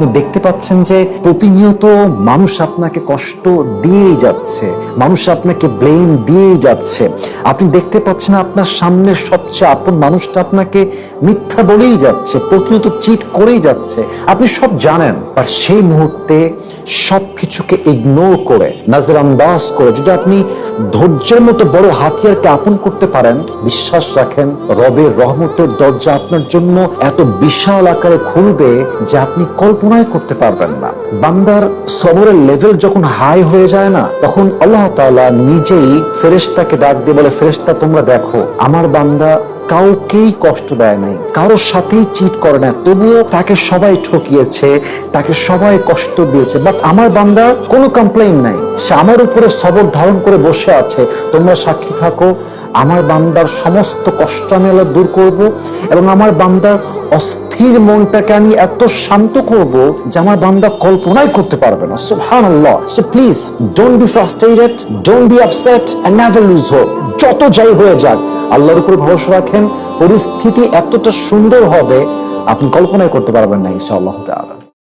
আপনি দেখতে পাচ্ছেন যে প্রতিনিয়ত মানুষ আপনাকে কষ্ট দিয়েই যাচ্ছে, মানুষ আপনাকে ব্লেম দিয়েই যাচ্ছে। আপনি দেখতে পাচ্ছেন আপনার সামনের সবচেয়ে আপন মানুষটা আপনাকে মিথ্যা বলেই যাচ্ছে, প্রতিনিয়ত চিট করেই যাচ্ছে। আপনি সব জানেন আর সেই মুহূর্তে সবকিছুকে ইগনোর করে নজরান্দাজ করে, যদি আপনি ধৈর্যের মতো বড় হাতিয়ারকে আপন করতে পারেন, বিশ্বাস রাখেন, রবের রহমতের দরজা আপনার জন্য এত বিশাল আকারে খুলবে যে আপনি কল্পনাই করতে পারবেন না। বান্দার সবরের লেভেল যখন হাই হয়ে যায় না, তখন আল্লাহ তাআলা নিজেই ফেরেশতাকে ডাক দিয়ে বলে, ফেরেশতা, তোমরা দেখো, আমার বান্দা কাউকেই কষ্ট দেয় নাই, কারোর সাথেই চিট করে না, তবুও তাকে সবাই ঠকিয়েছে, তাকে সবাই কষ্ট দিয়েছে বাট আমার বান্দার কোনো কমপ্লেইন নাই, সে আমার উপরে সবর ধারণ করে বসে আছে, তোমরা সাক্ষী থাকো, আমার বান্দার সমস্ত কষ্ট আমি দূর করব এবং আমার বান্দার অস্থির মনটাকে আমি এত শান্ত করব যে আমার বান্দা কল্পনাই করতে পারবে না। সুবহানাল্লাহ। So please don't be frustrated don't be upset and never lose hope যত যাই হয়ে যাক, আল্লাহর উপর ভরসা রাখেন, পরিস্থিতি এতটা সুন্দর হবে, আপনি কল্পনাই করতে পারবেন না ইনশাআল্লাহ তাআলা।